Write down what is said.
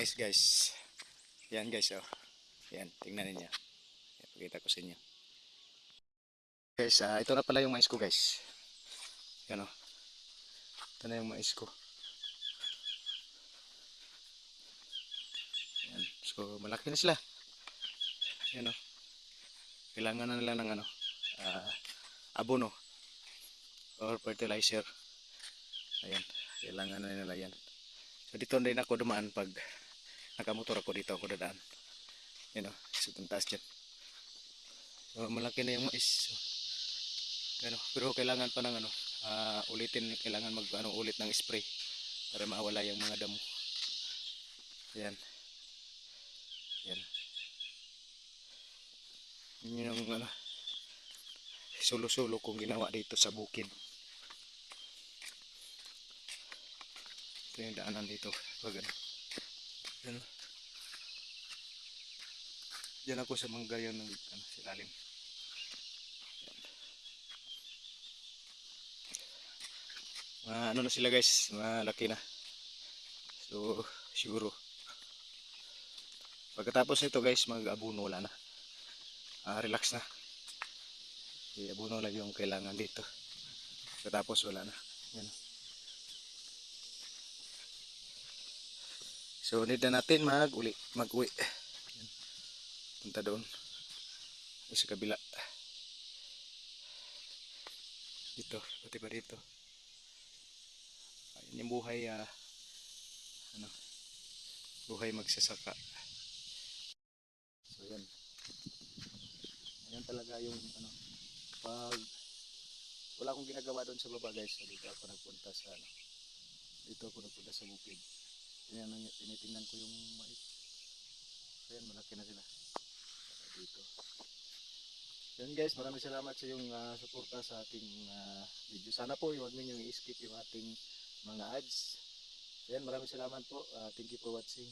mais guys. Yan guys oh. Yan, tingnan ninyo. Yan, pakita ko sa inyo. Guys, ah, ito na pala yung mais ko guys. Yan oh. Ito na yung mais ko. Yan. So, malaki na sila. Yan oh. Kailangan na nila ng ano, ah, abono or fertilizer. Ayan, kailangan na nila yan. So dito din ako dumaan pag nakamotor ako dito ako dadaan. Yan o, sa taas dyan. So, malaki na yung mais. So, ano, pero kailangan pa ng ano, ah, ulitin, kailangan mag ano, ulit ng spray para mawala yung mga damo. Yan. Yan. Yun yung ano, sulo-sulo kong ginawa dito sa bukid. Ito yung daanan dito. Pag ano. Yan. Diyan ako sa manggayon ng ano, silalim. Mga ano na sila guys, malaki na. So, siguro. Pagkatapos nito guys, mag-abuno wala na. Ah, relax na. I-abuno lang yung kailangan dito. Pagkatapos wala na. Yan. So, need na natin mag-uli, mag-uwi. Yan. Punta doon. Sa kabila. Dito, pati pa dito. Ayun yung buhay, ah, ano, buhay magsasaka. So, yan. Ayan talaga yung, ano, pag wala akong ginagawa doon sa baba guys, dito ako nagpunta sa, ano, dito ako nagpunta sa bukid. Yan ang tinitingnan ko yung mais. So yan, malaki na sila. Dito. Yan guys, maraming salamat sa yung ah, suporta sa ating ah, video. Sana po huwag ninyong i-skip yung ating mga ads. So yan, maraming salamat po. Ah, thank you for watching.